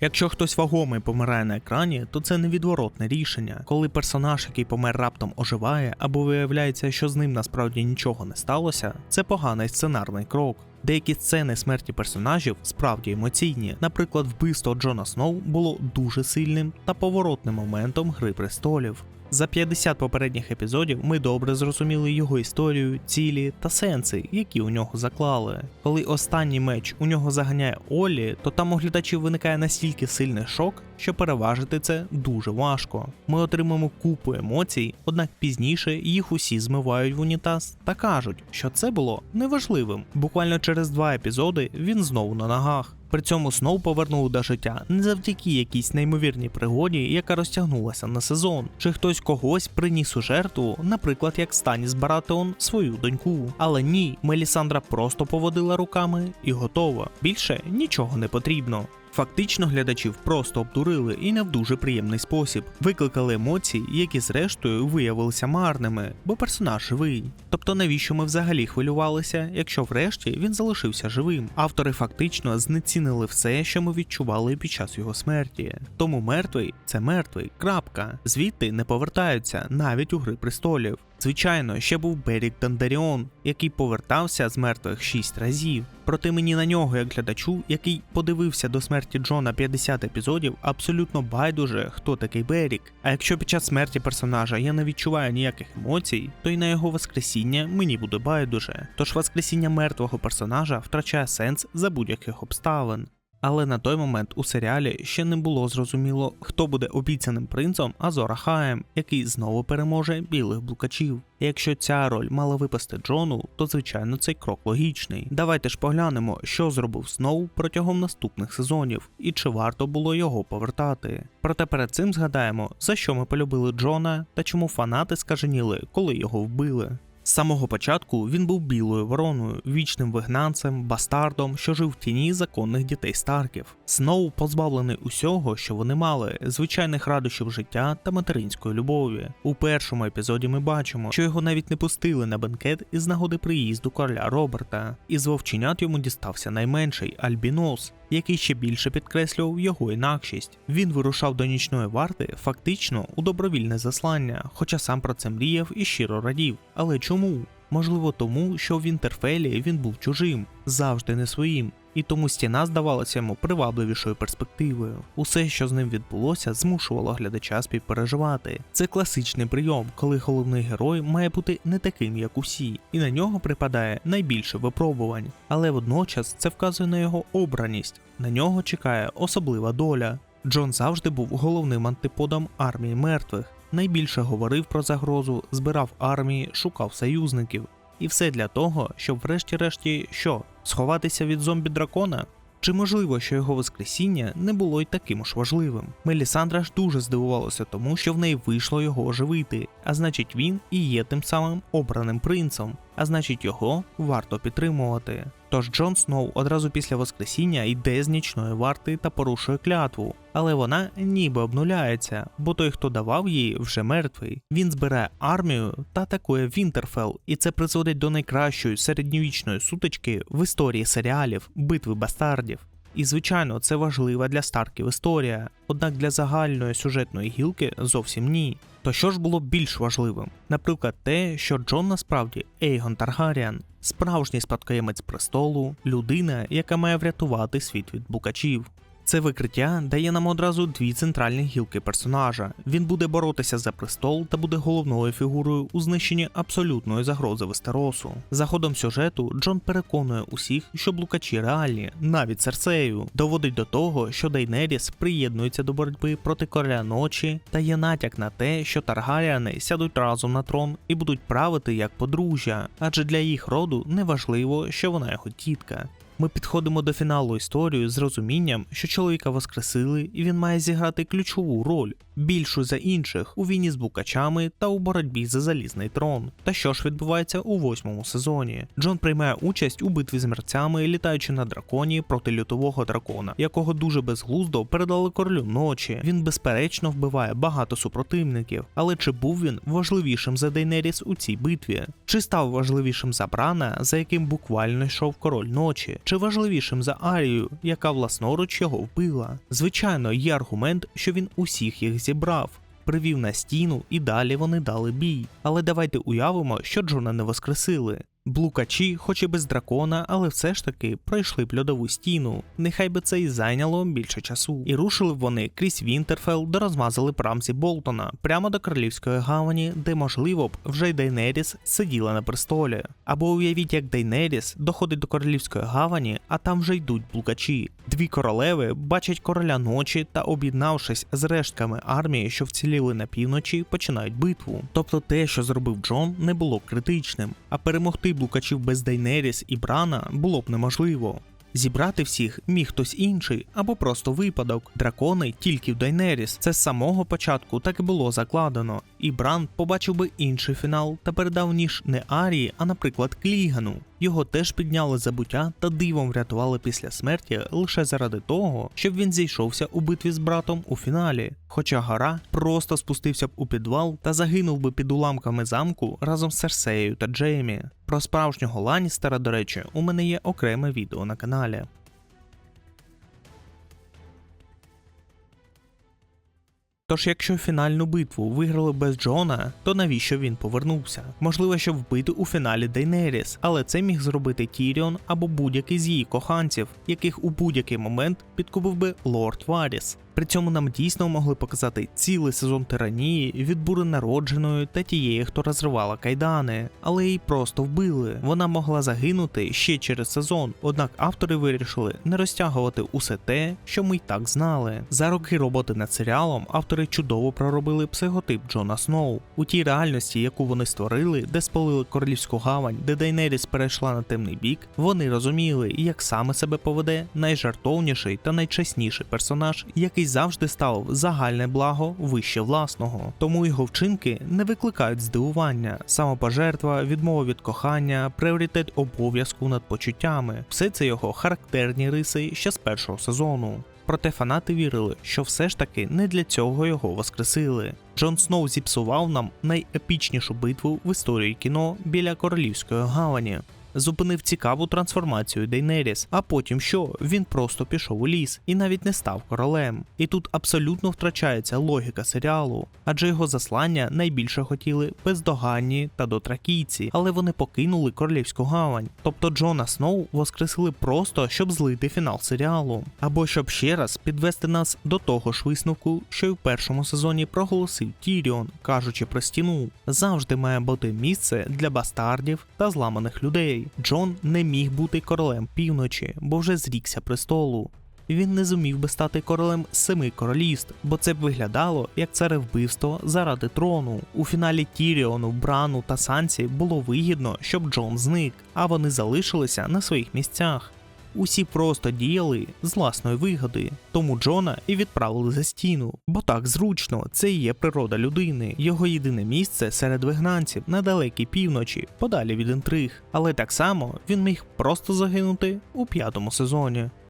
Якщо хтось вагомий помирає на екрані, то це невідворотне рішення. Коли персонаж, який помер раптом оживає, або виявляється, що з ним насправді нічого не сталося, це поганий сценарний крок. Деякі сцени смерті персонажів справді емоційні. Наприклад, вбивство Джона Сноу було дуже сильним та поворотним моментом Гри престолів. За 50 попередніх епізодів ми добре зрозуміли його історію, цілі та сенси, які у нього заклали. Коли останній меч у нього заганяє Оллі, то там у глядачів виникає настільки сильний шок, що переважити це дуже важко. Ми отримуємо купу емоцій, однак пізніше їх усі змивають в унітаз та кажуть, що це було неважливим. Буквально через два епізоди він знову на ногах. При цьому Сноу повернув до життя не завдяки якійсь неймовірній пригоді, яка розтягнулася на сезон, чи хтось когось приніс у жертву, наприклад, як Станіс Баратеон свою доньку. Але ні, Мелісандра просто поводила руками і готова. Більше нічого не потрібно. Фактично глядачів просто обдурили і не в дуже приємний спосіб. Викликали емоції, які зрештою виявилися марними, бо персонаж живий. Тобто навіщо ми взагалі хвилювалися, якщо врешті він залишився живим? Автори фактично знецінили все, що ми відчували під час його смерті. Тому мертвий це мертвий. Крапка. Звідти не повертаються навіть у гри престолів. Звичайно, ще був Берік Дандаріон, який повертався з мертвих шість разів. Проте мені на нього, як глядачу, який подивився до смерті Джона 50 епізодів, абсолютно байдуже, хто такий Берік. А якщо під час смерті персонажа я не відчуваю ніяких емоцій, то й на його воскресіння мені буде байдуже. Тож воскресіння мертвого персонажа втрачає сенс за будь-яких обставин. Але на той момент у серіалі ще не було зрозуміло, хто буде обіцяним принцем Азора Хаєм, який знову переможе білих блукачів. Якщо ця роль мала випасти Джону, то звичайно цей крок логічний. Давайте ж поглянемо, що зробив Сноу протягом наступних сезонів і чи варто було його повертати. Проте перед цим згадаємо, за що ми полюбили Джона та чому фанати скаженіли, коли його вбили. З самого початку він був білою вороною, вічним вигнанцем, бастардом, що жив в тіні законних дітей Старків. Сноу позбавлений усього, що вони мали, звичайних радощів життя та материнської любові. У першому епізоді ми бачимо, що його навіть не пустили на бенкет із нагоди приїзду короля Роберта. Із вовченят йому дістався найменший Альбінос, який ще більше підкреслював його інакшість. Він вирушав до нічної варти фактично у добровільне заслання, хоча сам про це мріяв і щиро радів. Але чому? Можливо, тому, що в Інтерфелі він був чужим, завжди не своїм. І тому стіна здавалася йому привабливішою перспективою. Усе, що з ним відбулося, змушувало глядача співпереживати. Це класичний прийом, коли головний герой має бути не таким, як усі, і на нього припадає найбільше випробувань. Але водночас це вказує на його обраність. На нього чекає особлива доля. Джон завжди був головним антиподом армії мертвих. Найбільше говорив про загрозу, збирав армії, шукав союзників. І все для того, щоб врешті-решті що, сховатися від зомбі дракона? Чи можливо, що його воскресіння не було й таким уж важливим? Мелісандра ж дуже здивувалася тому, що в неї вийшло його оживити, а значить він і є тим самим обраним принцем, а значить його варто підтримувати. Тож Джон Сноу одразу після воскресіння йде з нічної варти та порушує клятву, але вона ніби обнуляється, бо той, хто давав її, вже мертвий. Він збирає армію та атакує Вінтерфелл, і це призводить до найкращої середньовічної сутички в історії серіалів битви бастардів. І звичайно, це важлива для Старків історія, однак для загальної сюжетної гілки зовсім ні. То що ж було більш важливим? Наприклад, те, що Джон насправді Ейгон Таргаріан, справжній спадкоємець престолу, людина, яка має врятувати світ від блукачів. Це викриття дає нам одразу дві центральні гілки персонажа. Він буде боротися за престол та буде головною фігурою у знищенні абсолютної загрози Вестеросу. За ходом сюжету Джон переконує усіх, що блукачі реальні, навіть Серсею, доводить до того, що Дейнеріс приєднується до боротьби проти короля ночі та є натяк на те, що Таргаріани сядуть разом на трон і будуть правити як подружжя, адже для їх роду не важливо, що вона його тітка. Ми підходимо до фіналу історії з розумінням, що чоловіка воскресили, і він має зіграти ключову роль. Більшу за інших у війні з букачами та у боротьбі за залізний трон. Та що ж відбувається у восьмому сезоні? Джон приймає участь у битві з мерцями, літаючи на драконі проти лютового дракона, якого дуже безглуздо передали королю ночі. Він безперечно вбиває багато супротивників, але чи був він важливішим за Дейнеріс у цій битві? Чи став важливішим за Брана, за яким буквально йшов король ночі? Чи важливішим за Арію, яка власноруч його вбила? Звичайно, є аргумент, що він усіх їх зібрав. Привів на стіну і далі вони дали бій. Але давайте уявимо, що Джона не воскресили. Блукачі, хоч і без дракона, але все ж таки пройшли б льодову стіну. Нехай би це і зайняло більше часу. І рушили б вони крізь Вінтерфелл, де розмазали б Рамзі Болтона, прямо до королівської гавані, де, можливо б, вже й Дейнеріс сиділа на престолі. Або уявіть, як Дейнеріс доходить до королівської гавані, а там вже йдуть блукачі. Дві королеви бачать короля ночі та, об'єднавшись з рештками армії, що вціліли на півночі, починають битву. Тобто те, що зробив Джон, не було критичним, а перемогти блукачів без Дейнеріс і Брана було б неможливо. Зібрати всіх міг хтось інший або просто випадок. Дракони тільки в Дайнеріс. Це з самого початку так і було закладено. І Бран побачив би інший фінал та передав ніж не Арії, а наприклад Клігану. Його теж підняли забуття та дивом врятували після смерті лише заради того, щоб він зійшовся у битві з братом у фіналі. Хоча гора просто спустився б у підвал та загинув би під уламками замку разом з Серсеєю та Джеймі. Про справжнього Ланністера, до речі, у мене є окреме відео на каналі. Тож, якщо фінальну битву виграли без Джона, то навіщо він повернувся? Можливо, щоб вбити у фіналі Дейнеріс, але це міг зробити Тіріон або будь-який з її коханців, яких у будь-який момент підкупив би Лорд Варіс. При цьому нам дійсно могли показати цілий сезон тиранії від бури народженої та тієї, хто розривала кайдани, але її просто вбили. Вона могла загинути ще через сезон. Однак автори вирішили не розтягувати усе те, що ми й так знали. За роки роботи над серіалом автори чудово проробили психотип Джона Сноу. У тій реальності, яку вони створили, де спалили королівську гавань, де Дейнеріс перейшла на темний бік, вони розуміли, як саме себе поведе найжартовніший та найчесніший персонаж, який завжди ставив загальне благо вище власного. Тому його вчинки не викликають здивування, самопожертва, відмова від кохання, пріоритет обов'язку над почуттями все це його характерні риси ще з першого сезону. Проте фанати вірили, що все ж таки не для цього його воскресили. Джон Сноу зіпсував нам найепічнішу битву в історії кіно біля королівської гавані. Зупинив цікаву трансформацію Дейнеріс, а потім що? Він просто пішов у ліс і навіть не став королем. І тут абсолютно втрачається логіка серіалу, адже його заслання найбільше хотіли бездоганні та дотракійці, але вони покинули королівську гавань. Тобто Джона Сноу воскресили просто, щоб злити фінал серіалу, або щоб ще раз підвести нас до того ж висновку, що й в першому сезоні проголосив Тіріон, кажучи про стіну. Завжди має бути місце для бастардів та зламаних людей. Джон не міг бути королем півночі, бо вже зрікся престолу. Він не зумів би стати королем семи королівств, бо це б виглядало як царевбивство заради трону. У фіналі Тіріону, Брану та Сансі було вигідно, щоб Джон зник, а вони залишилися на своїх місцях. Усі просто діяли з власної вигоди, тому Джона і відправили за стіну. Бо так зручно, це і є природа людини, його єдине місце серед вигнанців на далекій півночі, подалі від інтриг. Але так само він міг просто загинути у п'ятому сезоні.